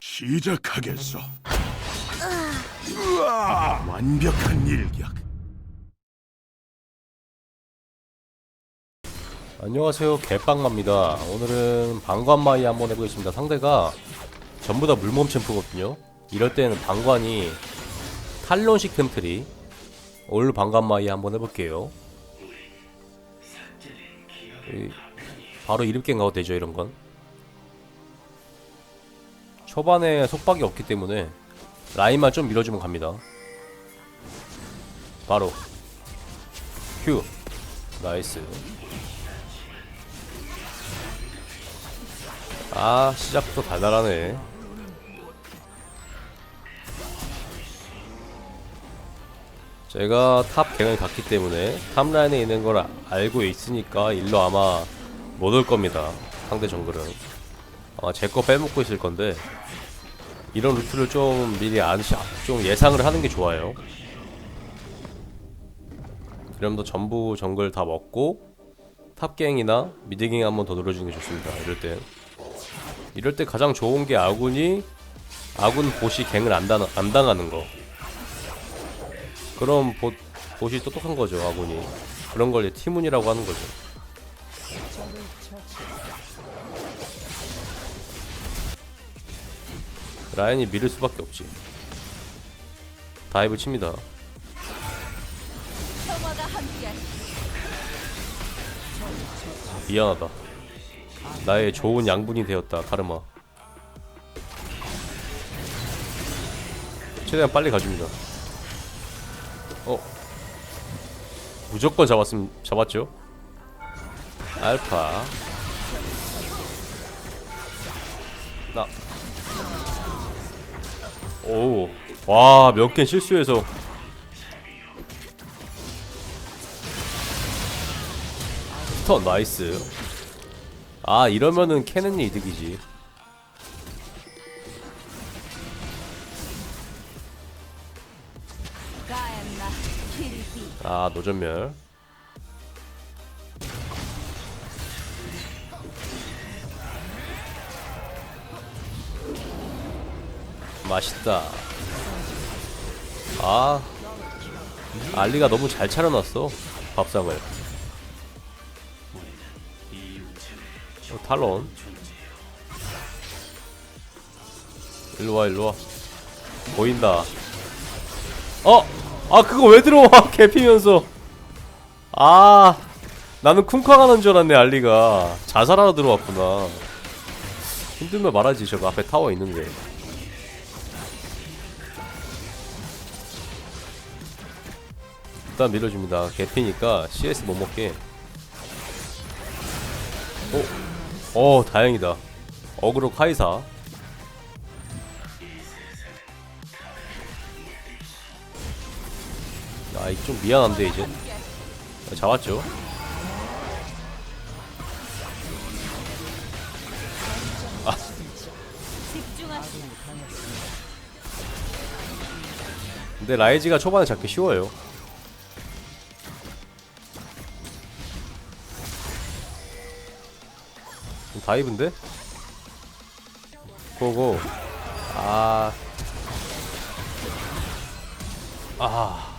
시작하겠어. 우와, 완벽한 일격. 안녕하세요. 개빵마입니다. 오늘은 방관마이 한번 해보겠습니다. 상대가 전부 다 물몸 챔프거든요. 이럴 때는 방관이 탈론식 템트리 올 방관마이 한번 해볼게요. 이, 바로 이립갱 가도 되죠 이런건? 초반에 속박이 없기 때문에 라인만 좀 밀어주면 갑니다. 바로. 큐 나이스. 아 시작부터 달달하네 제가 탑 갱을 갔기 때문에 탑 라인에 있는 걸 아- 알고 있으니까 일로 아마 못 올 겁니다. 상대 정글은. 아마 제 거 빼먹고 있을 건데 이런 루트를 좀 미리 안, 시- 좀 예상을 하는 게 좋아요. 그럼 더 전부 정글 다 먹고 탑갱이나 미드갱 한번 더 노려주는 게 좋습니다. 이럴 때. 이럴 때 가장 좋은 게 아군이 아군 보시 갱을 안, 당, 안 당하는 거 그럼 보, 보시 똑똑한 거죠 아군이. 그런 걸 티문이라고 하는 거죠. 라인이 밀을 수밖에 없지. 다이브 칩니다. 미안하다. 나의 좋은 양분이 되었다 카르마 최대한 빨리 가줍니다 어. 무조건 잡았음 잡았죠? 알파. 나. 오, 와, 몇 개 실수해서. 스턴 나이스. 아, 이러면은 캐넨이 이득이지. 아, 노전멸. 맛있다. 아, 알리가 너무 잘 차려놨어. 밥상을. 어, 탈론. 일로와, 일로와. 보인다. 어! 아 그거 왜 들어와? 개피면서. 아 나는 쿵쾅 하는 줄 알았네 알리가. 자살하러 들어왔구나. 힘들면 말하지 저거 앞에 타워 있는데. 일단 밀어줍니다. 개피니까 CS 못 먹게. 어? 어 다행이다. 어그로 카이사 아, 이 좀 미안한데 이제 아, 잡았죠. 집중하시 근데 라이즈가 초반에 잡기 쉬워요. 좀 다이브인데? 고고. 아. 아.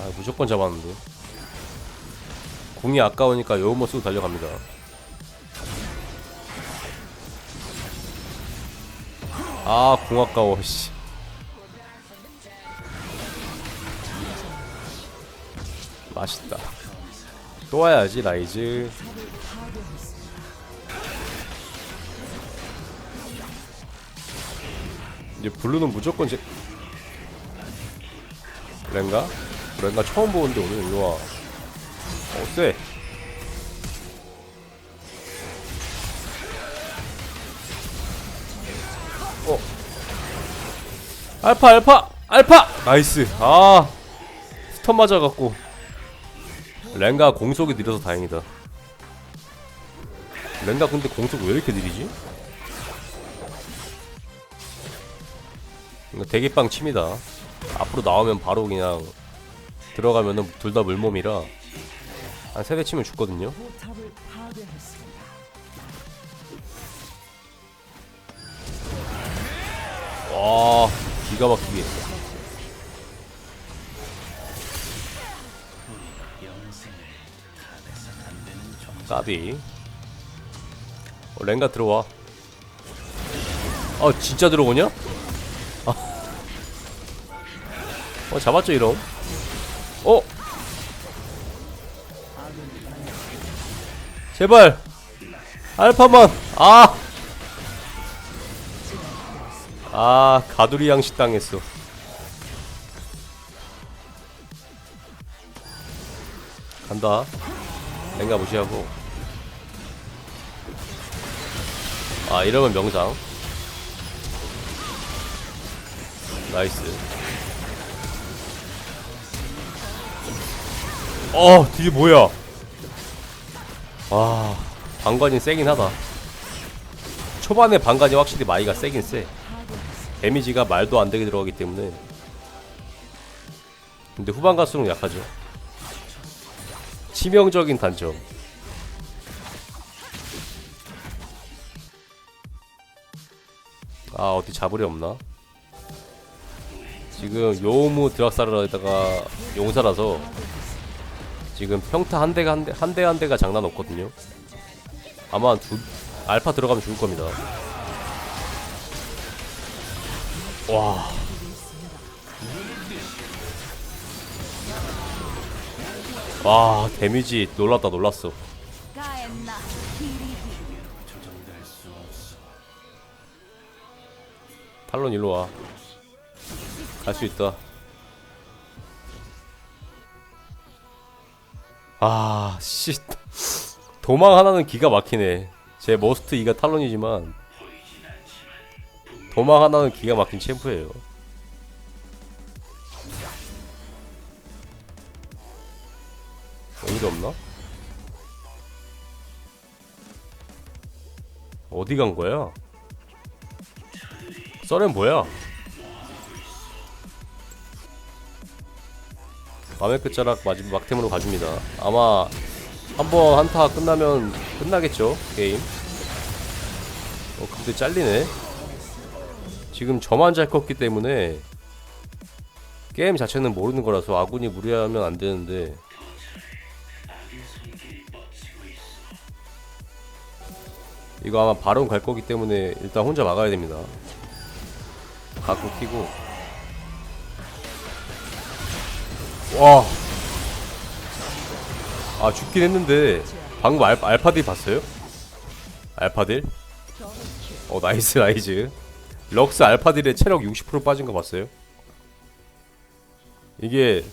아, 무조건 잡았는데. 공이 아까우니까 요음모 쓰고 달려갑니다. 아, 공 아까워, 씨. 맛있다. 또 와야지, 라이즈. 이제 블루는 무조건 제... 그런가? 브랜가 처음 보는데 오늘 일로와. 어 쎄. 어. 알파 알파 알파! 나이스. 아. 스턴 맞아갖고. 랭가 공속이 느려서 다행이다. 랭가 근데 공속 왜 이렇게 느리지? 대기빵 침이다. 앞으로 나오면 바로 그냥 들어가면은 둘 다 물몸이라 한 세대 치면 죽거든요. 와 기가 막히게. 까비. 어, 랭가 들어와. 아 진짜 들어오냐? 아. 어 잡았죠 이럼 어? 제발. 알파만. 아! 아 가두리 양식 당했어. 간다. 랭가 무시하고. 아 이러면 명상. 나이스 어 딜이 뭐야? 와 방관이 세긴 하다. 초반에 방관이 확실히 마이가 세긴 세. 데미지가 말도 안 되게 들어가기 때문에. 근데 후반 갈수록 약하죠. 치명적인 단점. 아 어디 잡으리 없나? 지금 요무 드락사르에다가 용사라서 지금 평타 한 대가 한 대 한 대 한 대가 장난 없거든요. 아마 두 알파 들어가면 죽을 겁니다. 와. 와 데미지 놀랐다 놀랐어. 탈론 일로 와. 갈 수 있다. 아, 씨. 도망 하나는 기가 막히네. 제 머스트 2가 탈론이지만 도망 하나는 기가 막힌 챔프예요. 여기도 없나? 어디 간 거야? 썰은 뭐야? 밤의 끝자락 마지막 막템으로 가줍니다. 아마 한번 한타 끝나면 끝나겠죠 게임. 어 근데 잘리네. 지금 저만 잘 컸기 때문에 게임 자체는 모르는 거라서 아군이 무리하면 안 되는데. 이거 아마 바론 갈 거기 때문에 일단 혼자 막아야 됩니다. 갖고 키고 와. 아 죽긴 했는데 방금 알, 알파딜 봤어요? 알파딜? 어 나이스 나이즈 럭스 알파딜의 체력 60% 빠진 거 봤어요? 이게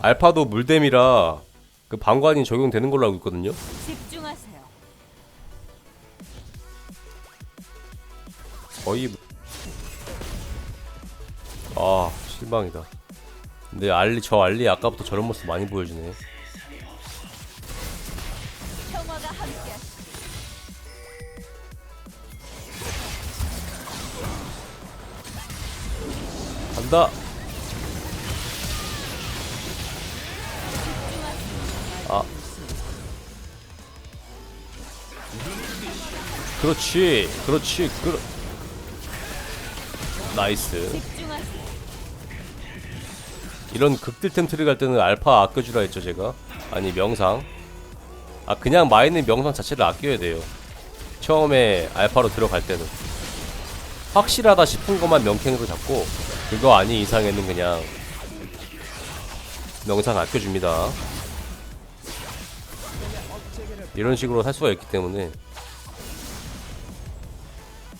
알파도 물댐이라 그 방관이 적용되는 걸로 알고 있거든요? 집중하세요. 거의 뭐- 아 실망이다 근데 알리 저 알리 아까부터 저런 모습 많이 보여주네. 간다. 아. 그렇지 그렇지 그렇 나이스. 이런 극딜 템트리 갈 때는 알파 아껴주라 했죠 제가. 아니 명상. 아 그냥 마이는 명상 자체를 아껴야 돼요. 처음에 알파로 들어갈 때는. 확실하다 싶은 것만 명탱으로 잡고 그거 아닌 이상에는 그냥 명상 아껴줍니다. 이런 식으로 살 수가 있기 때문에.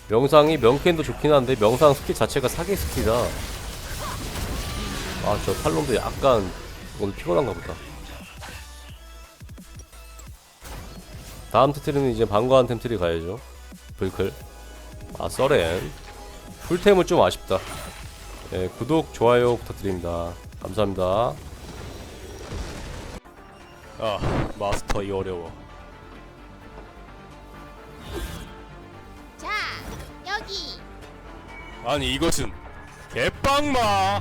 명상이 명캔도 좋긴 한데 명상 스킬 자체가 사기 스킬이라 아 저 팔롬도 약간 오늘 피곤한가 보다. 다음 템트리는 이제 방과한 템트리 가야죠. 불클. 아 써렌. 풀템은 좀 아쉽다. 예, 구독 좋아요 부탁드립니다. 감사합니다. 아 마스터 이 어려워. 자, 여기. 아니 이것은 개빵마